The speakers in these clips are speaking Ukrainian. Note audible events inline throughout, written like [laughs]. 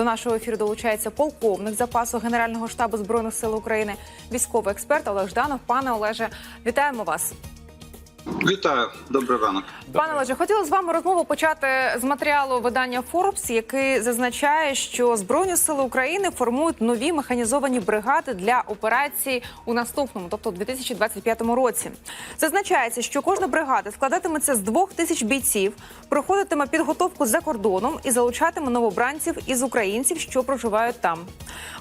До нашого ефіру долучається полковник запасу Генерального штабу збройних сил України, військовий експерт Олег Жданов. Пане Олеже, вітаємо вас. Вітаю, добрий ранок. Пане Олеже, хотіла з вами розмову почати з матеріалу видання Forbes, який зазначає, що збройні сили України формують нові механізовані бригади для операцій у наступному, тобто у 2025 році. Зазначається, що кожна бригада складатиметься з двох тисяч бійців, проходитиме підготовку за кордоном і залучатиме новобранців із українців, що проживають там.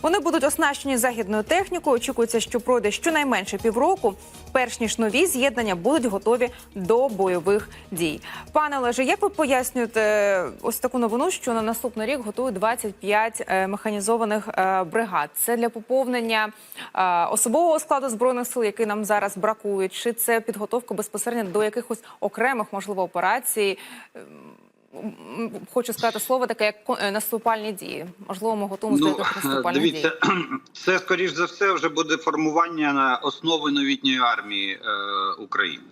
Вони будуть оснащені західною технікою. Очікується, що пройде щонайменше півроку, перш ніж нові з'єднання будуть готові до бойових дій. Пане Олеже, як ви пояснюєте ось таку новину, що на наступний рік готують 25 е, механізованих е, бригад? Це для поповнення е, особового складу збройних сил, який нам зараз бракує, чи це підготовка безпосередньо до якихось окремих можливо операцій? Хочу сказати слово таке, як е, наступальні дії. Можливо, ми готуємося Ну, якихось наступальних дій. це скоріш за все вже буде формування на основи новітньої армії е, України.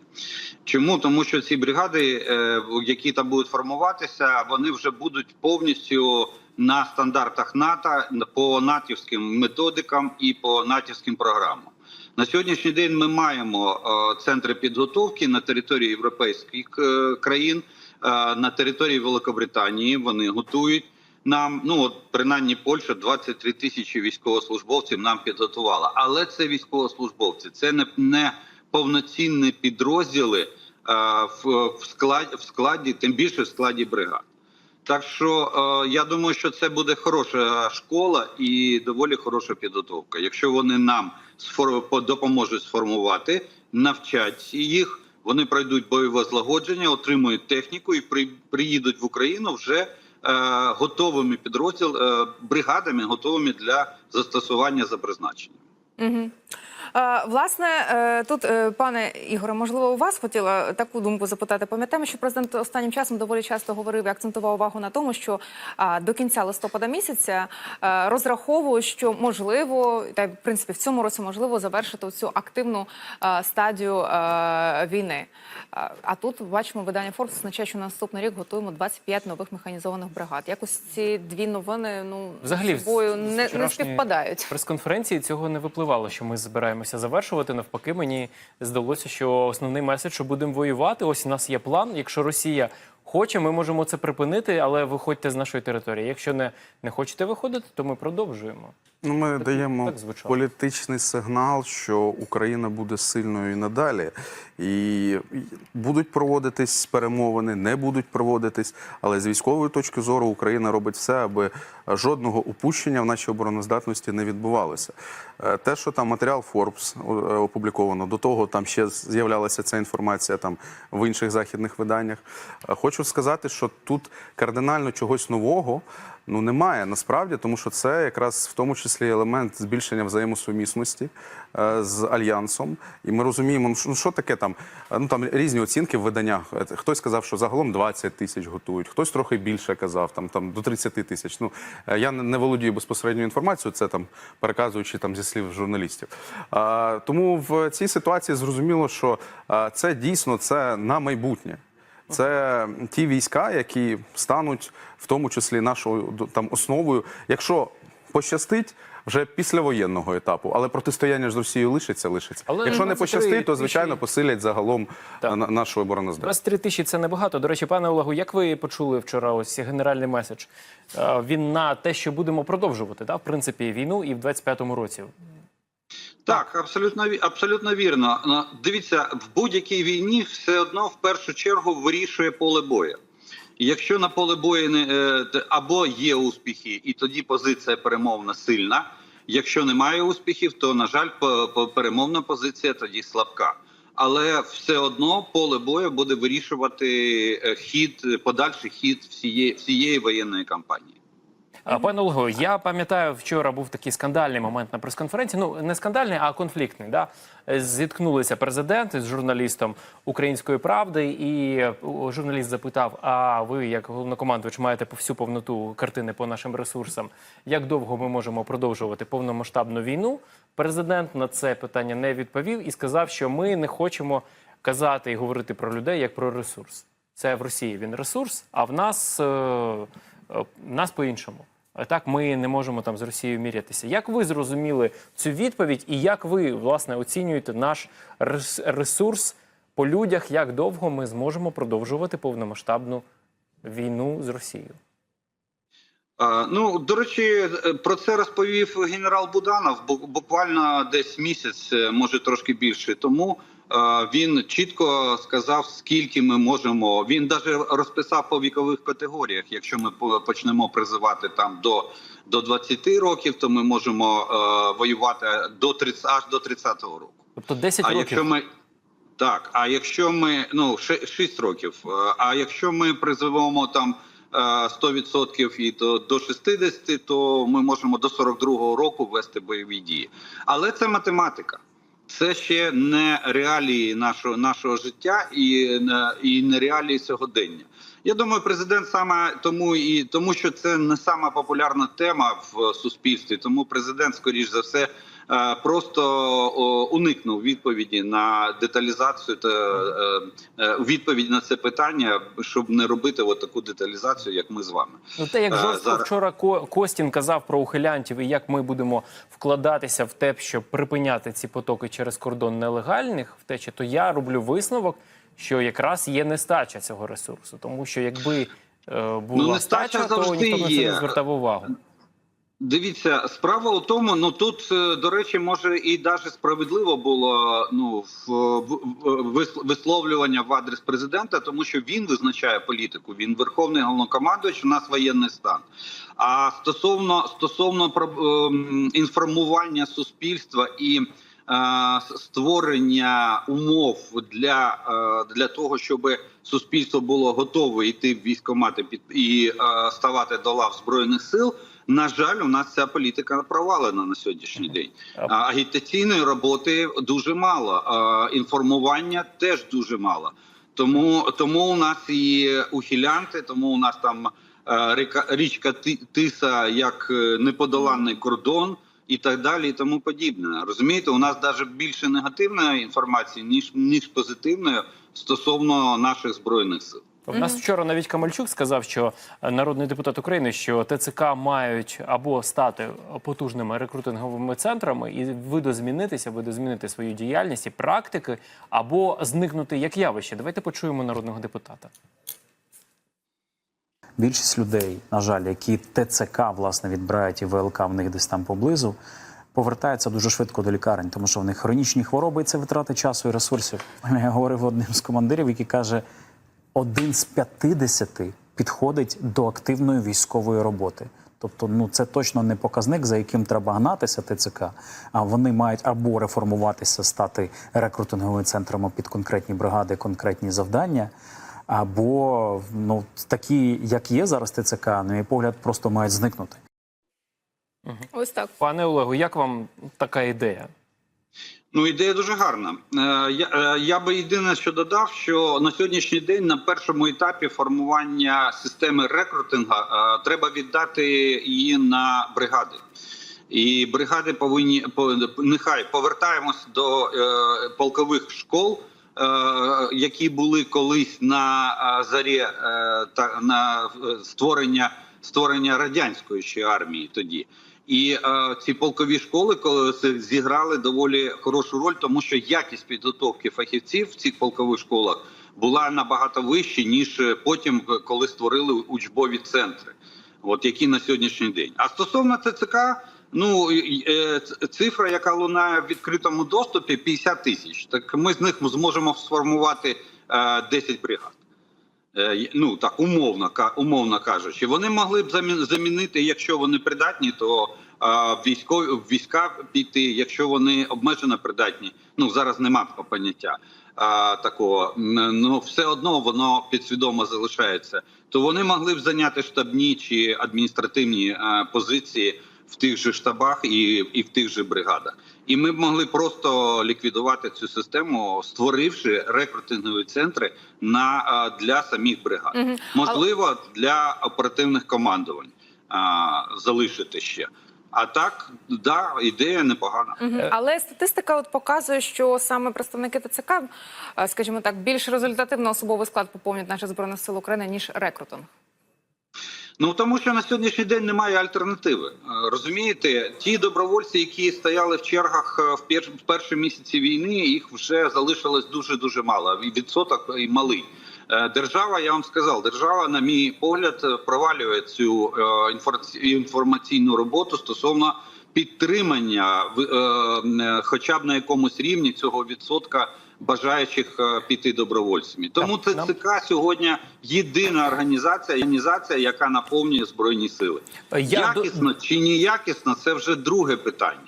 Чому? Тому що ці бригади, е, які там будуть формуватися, вони вже будуть повністю на стандартах НАТО по натівським методикам і по натівським програмам. На сьогоднішній день ми маємо е, центри підготовки на території європейських е, країн, е, на території Великобританії. Вони готують нам. Ну от принаймні Польща 23 тисячі військовослужбовців нам підготувала. Але це військовослужбовці, це не, не повноцінні підрозділи е, в, складі в складі, тим більше в складі бригад. Так що е, я думаю, що це буде хороша школа і доволі хороша підготовка. Якщо вони нам допоможуть сформувати, навчать їх, вони пройдуть бойове злагодження, отримують техніку і при, приїдуть в Україну вже е, готовими підрозділ е, бригадами, готовими для застосування за призначенням. Угу. Власне, е, тут, е, пане Ігоре, можливо, у вас хотіла таку думку запитати. Пам'ятаємо, що президент останнім часом доволі часто говорив і акцентував увагу на тому, що до кінця листопада місяця е, розраховує, що можливо, та в принципі в цьому році можливо завершити цю активну стадію війни. А, тут бачимо видання Forbes означає, що на наступний рік готуємо 25 нових механізованих бригад. Якось ці дві новини ну Взагалі, з собою не, не співпадають. Прес-конференції цього не випливало, що ми збираємося завершувати. Навпаки, мені здалося, що основний меседж, що будемо воювати. Ось у нас є план. Якщо Росія хоче, ми можемо це припинити, але виходьте з нашої території. Якщо не, не хочете виходити, то ми продовжуємо. Ну, ми даємо так політичний сигнал, що Україна буде сильною і надалі, і будуть проводитись перемовини, не будуть проводитись. Але з військової точки зору Україна робить все, аби жодного упущення в нашій обороноздатності не відбувалося. Е, Те, що там матеріал Forbes е, опубліковано, до того там ще з'являлася ця інформація там в інших західних виданнях. Е, Хочу сказати, що тут кардинально чогось нового. Ну немає насправді, тому що це якраз в тому числі елемент збільшення взаємосумісності е, з альянсом. І ми розуміємо, ну що, таке там. е, Ну там різні оцінки в виданнях. Е, Хтось сказав, що загалом 20 тисяч готують, хтось трохи більше казав, там там до 30 тисяч. Ну е, я не, володію безпосередньою інформацією, це там переказуючи там зі слів журналістів. А, тому в цій ситуації зрозуміло, що а, це дійсно це на майбутнє. Це ті війська, які стануть в тому числі нашою там основою, якщо пощастить. Вже післявоєнного етапу, але протистояння ж з Росією лишиться, лишиться. Але Якщо не пощастить, то тисячі- звичайно посилять загалом Так. на- нашу обороноздатність. 23 тисячі це небагато. До речі, пане Олегу, як ви почули вчора ось генеральний меседж? Е, Він на те, що будемо продовжувати, да, в принципі, війну і в 25-му році. Так, абсолютно абсолютно вірно. Ну, Дивіться, в будь-якій війні все одно в першу чергу вирішує поле бою. Якщо на поле бою не е, або є успіхи, і тоді позиція перемовна сильна. Якщо немає успіхів, то на жаль, перемовна позиція тоді слабка. Але все одно поле бою буде вирішувати е, хід, подальший хід всієї всієї воєнної кампанії. Пане Ольго, я пам'ятаю, вчора був такий скандальний момент на прес-конференції. Ну не скандальний, а конфліктний. Да? Зіткнулися президент з журналістом Української правди, і е, журналіст запитав: А ви, як головнокомандувач, маєте по всю повноту картини по нашим ресурсам? Як довго ми можемо продовжувати повномасштабну війну? Президент на це питання не відповів і сказав, що ми не хочемо казати і говорити про людей як про ресурс. Це в Росії він ресурс, а в нас, е, е, нас по-іншому. А так ми не можемо там з Росією мірятися. Як ви зрозуміли цю відповідь, і як ви власне оцінюєте наш рес- ресурс по людях? Як довго ми зможемо продовжувати повномасштабну війну з Росією? Ну, до речі, е, про це розповів генерал Буданов бу- буквально десь місяць, е, може трошки більше тому. Е, Він чітко сказав, скільки ми можемо. Він навіть розписав по вікових категоріях. Якщо ми по- почнемо призивати там до, до 20 років, то ми можемо е, воювати до 30, аж до 30-го року. Тобто 10 А років. якщо ми так, а якщо ми ну 6 років, е, а якщо ми призовемо там е, 100% і до, до 60, то ми можемо до 42-го року вести бойові дії. Але це математика. Це ще не реалії нашого нашого життя і не, і не реалії сьогодення. Я думаю, президент саме тому і тому, що це не сама популярна тема в суспільстві. Тому президент, скоріш за все, е, просто уникнув відповіді на деталізацію та е, е, відповідь на це питання, щоб не робити от таку деталізацію, як ми з вами. Ну, те, як Е, жорстко зараз. вчора Ко- Костін казав про ухилянтів, і як ми будемо вкладатися в те, щоб припиняти ці потоки через кордон нелегальних втечі, то я роблю висновок, що якраз є нестача цього ресурсу. Тому що якби е, була Ну, нестача стача, то завжди ніхто б на це не звертав увагу. Дивіться, справа у тому, ну тут е, до речі, може і навіть справедливо було ну висловлювання в адрес президента, тому що він визначає політику. Він верховний головнокомандуючий, у нас воєнний стан. А стосовно стосовно ем, інформування суспільства і е, створення умов для, е, для того, щоб суспільство було готове йти в військкомати під і ставати до лав збройних сил. На жаль, у нас ця політика провалена на сьогоднішній день. Агітаційної роботи дуже мало, а, інформування теж дуже мало. Тому тому у нас і ухилянти, тому у нас там е, ріка, річка Ти- Тиса як е, неподоланний кордон. І так далі, і тому подібне. Розумієте, у нас навіть більше негативної інформації, ніж ніж позитивної стосовно наших збройних сил. У нас вчора навіть Камальчук сказав, що е, народний депутат України, що ТЦК мають або стати потужними рекрутинговими центрами і видозмінитися, видозмінити свою діяльність і практики, або зникнути як явище. Давайте почуємо народного депутата. Більшість людей, на жаль, які ТЦК власне відбирають і ВЛК в них десь там поблизу, повертаються дуже швидко до лікарень, тому що в них хронічні хвороби і це витрати часу і ресурсів. [laughs] Я говорив одним з командирів, який каже: один з 50 підходить до активної військової роботи. Тобто, ну це точно не показник, за яким треба гнатися ТЦК. А вони мають або реформуватися, стати рекрутинговими центрами під конкретні бригади, конкретні завдання, або ну такі, як є зараз ТЦК, на мій погляд, просто мають зникнути. Ось так. Пане Олегу, як вам така ідея? Ну, ідея дуже гарна. Е, я, е, я би єдине, що додав, що на сьогоднішній день на першому етапі формування системи рекрутингу е, треба віддати її на бригади. І бригади повинні нехай повертаємось до полкових школ, які були колись на зарі та на створення створення радянської ще армії тоді. І е, ці полкові школи коли зіграли доволі хорошу роль, тому що якість підготовки фахівців в цих полкових школах була набагато вища, ніж е, потім, е, коли створили учбові центри, от які на сьогоднішній день. А стосовно ЦЦК, ну е, цифра, яка лунає в відкритому доступі, 50 тисяч. Так ми з них зможемо сформувати е, 10 бригад. Е, Ну так умовно умовно кажучи, вони могли б замі- замінити, якщо вони придатні, то військові війська піти. Якщо вони обмежено придатні, ну зараз нема поняття а, такого. Ну все одно воно підсвідомо залишається. То вони могли б зайняти штабні чи адміністративні а, позиції в тих же штабах і, і в тих же бригадах. І ми б могли просто ліквідувати цю систему, створивши рекрутингові центри на для самих бригад. Мгм. Можливо, для оперативних командувань а, залишити ще. А так, да, ідея непогана. Мгм. Але статистика от показує, що саме представники ТЦК, е, скажімо так, більш результативно особовий склад поповнюють наші збройних сил України ніж рекрутинг. Ну тому що на сьогоднішній день немає альтернативи. Е, Розумієте, ті добровольці, які стояли в чергах е, в перш- в перші місяці війни, їх вже залишилось дуже дуже мало. Відсоток і малий. Е, Держава, я вам сказав, держава, на мій погляд, провалює цю інформаційну роботу стосовно підтримання, хоча б на якомусь рівні цього відсотка бажаючих е, піти добровольцями. Тому Так, нам- сьогодні єдина організація, організація, яка наповнює збройні сили. Якісно чи неякісно, це вже друге питання.